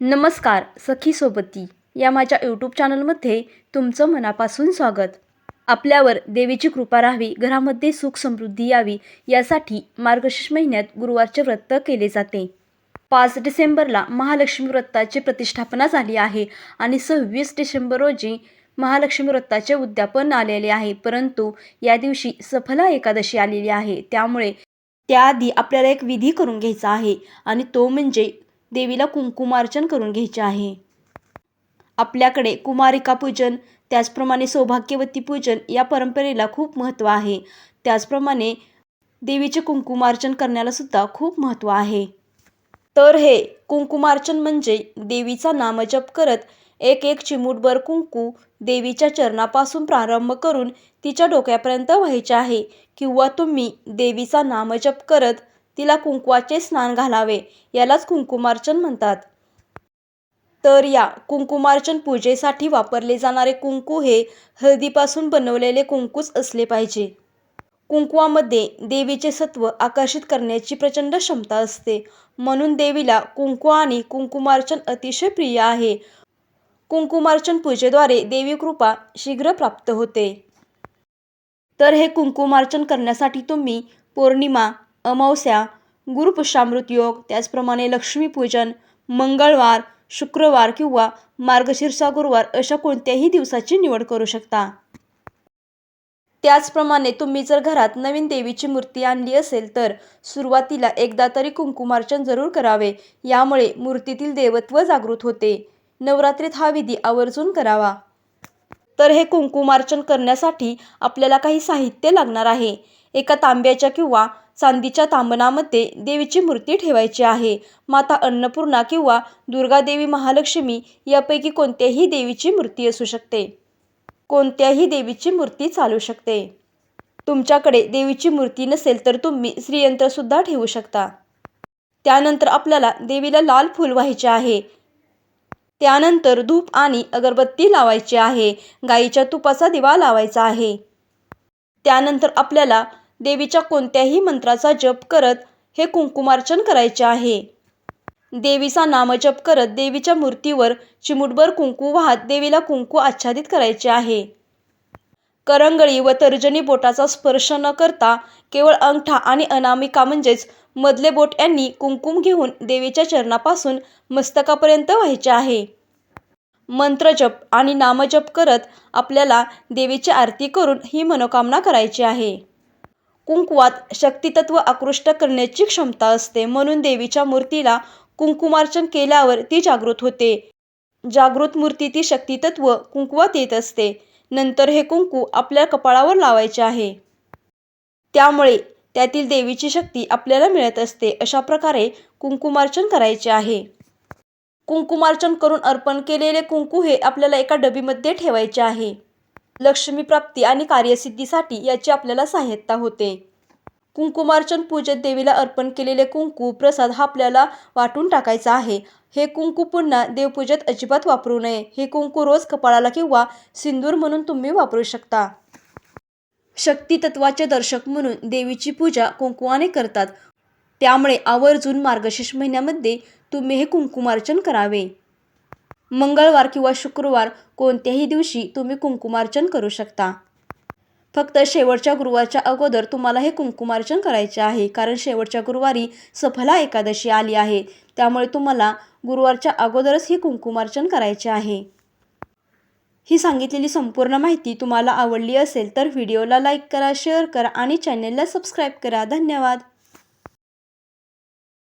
नमस्कार सखी सोबती या माझ्या यूट्यूब चॅनलमध्ये तुमचं मनापासून स्वागत. आपल्यावर देवीची कृपा राहावी घरामध्ये सुख समृद्धी यावी यासाठी मार्गशीर्ष महिन्यात गुरुवारचे व्रत केले जाते. पाच डिसेंबरला महालक्ष्मी व्रताची प्रतिष्ठापना झाली आहे आणि सव्वीस डिसेंबर रोजी महालक्ष्मी व्रताचे उद्यापन आलेले आहे. परंतु या दिवशी सफला एकादशी आलेली आहे. त्यामुळे त्याआधी आपल्याला एक विधी करून घ्यायचा आहे आणि तो म्हणजे देवीला कुंकुमार्चन करून घ्यायचे आहे. आपल्याकडे कुमारिका पूजन त्याचप्रमाणे सौभाग्यवती पूजन या परंपरेला खूप महत्त्व आहे. त्याचप्रमाणे देवीचे कुंकुमार्चन करण्याला सुद्धा खूप महत्त्व आहे. तर हे कुंकुमार्चन म्हणजे देवीचा नामजप करत एक एक चिमूटभर कुंकू देवीच्या चरणापासून प्रारंभ करून तिच्या डोक्यापर्यंत व्हायचे आहे. किंवा तुम्ही देवीचा नामजप करत तिला कुंकवाचे स्नान घालावे यालाच कुंकुमार्चन म्हणतात. तर या कुंकुमार्चन पूजेसाठी वापरले जाणारे कुंकू हे हळदीपासून बनवलेले कुंकूच असले पाहिजे. कुंकुवामध्ये देवीचे सत्व आकर्षित करण्याची प्रचंड क्षमता असते. म्हणून देवीला कुंकू आणि कुंकुमार्चन अतिशय प्रिय आहे. कुंकुमार्चन पूजेद्वारे देवी कृपा शीघ्र प्राप्त होते. तर हे कुंकुमार्चन करण्यासाठी तुम्ही पौर्णिमा अमावस्या गुरुपुष्यामृत योग त्याचप्रमाणे लक्ष्मीपूजन मंगळवार शुक्रवार किंवा मार्गशीर्षा गुरुवार अशा कोणत्याही दिवसाची निवड करू शकता. त्याचप्रमाणे तुम्ही जर घरात नवीन देवीची मूर्ती आणली असेल तर सुरुवातीला एकदा तरी कुंकुमार्चन जरूर करावे. यामुळे मूर्तीतील देवत्व जागृत होते. नवरात्रीत हा विधी आवर्जून करावा. तर हे कुंकुमार्चन करण्यासाठी आपल्याला काही साहित्य लागणार आहे. एका तांब्याच्या किंवा चांदीच्या तांबणामध्ये देवीची मूर्ती ठेवायची आहे. माता अन्नपूर्णा किंवा दुर्गादेवी महालक्ष्मी यापैकी कोणत्याही देवीची मूर्ती असू शकते. कोणत्याही देवीची मूर्ती चालू शकते. तुमच्याकडे देवीची मूर्ती नसेल तर तुम्ही श्रीयंत्रसुद्धा ठेवू शकता. त्यानंतर आपल्याला देवीला लाल फूल व्हायचे आहे. त्यानंतर धूप आणि अगरबत्ती लावायची आहे. गाईच्या तुपाचा दिवा लावायचा आहे. त्यानंतर आपल्याला देवीच्या कोणत्याही मंत्राचा जप करत हे कुंकुमार्चन करायचे आहे. देवीचा नामजप करत देवीच्या मूर्तीवर चिमुटभर कुंकू वाहत देवीला कुंकू आच्छादित करायचे आहे. करंगळी व तर्जनी बोटाचा स्पर्श न करता केवळ अंगठा आणि अनामिका म्हणजेच मधले बोट यांनी कुंकुम घेऊन देवीच्या चरणापासून मस्तकापर्यंत व्हायचे आहे. मंत्रजप आणि नामजप करत आपल्याला देवीची आरती करून ही मनोकामना करायची आहे. कुंकुवात शक्तितत्व आकृष्ट करण्याची क्षमता असते म्हणून देवीच्या मूर्तीला कुंकुमार्चन केल्यावर ती जागृत होते. जागृत मूर्ती ती शक्तितत्व कुंकुवात येत असते. नंतर हे कुंकू आपल्या कपाळावर लावायचे आहे. त्यामुळे त्यातील देवीची शक्ती आपल्याला मिळत असते अशा प्रकारे कुंकुमार्चन करायचे आहे. कुंकुमार्चन करून अर्पण केलेले कुंकू हे आपल्याला एका डबीमध्ये ठेवायचे आहे. लक्ष्मी प्राप्ती आणि कार्यसिद्धीसाठी याची आपल्याला सहाय्यता होते. कुंकुमार्चन पूजेत देवीला अर्पण केलेले कुंकू प्रसाद हा आपल्याला वाटून टाकायचा आहे. हे कुंकू पुन्हा देवपूजेत अजिबात वापरू नये. हे कुंकू रोज कपाळाला किंवा सिंदूर म्हणून तुम्ही वापरू शकता. शक्तितत्वाचे दर्शक म्हणून देवीची पूजा कुंकुवाने करतात. त्यामुळे आवर्जून मार्गशीर्ष महिन्यामध्ये तुम्ही हे कुंकुमार्चन करावे. मंगळवार किंवा शुक्रवार कोणत्याही दिवशी तुम्ही कुंकुमार्चन करू शकता. फक्त शेवटच्या गुरुवारच्या अगोदर तुम्हाला हे कुंकुमार्चन करायचे आहे. कारण शेवटच्या गुरुवारी सफला एकादशी आली आहे. त्यामुळे तुम्हाला गुरुवारच्या अगोदरच हे कुंकुमार्चन करायचे आहे. ही सांगितलेली संपूर्ण माहिती तुम्हाला आवडली असेल तर व्हिडिओला लाईक करा शेअर करा आणि चॅनेलला सबस्क्राईब करा. धन्यवाद.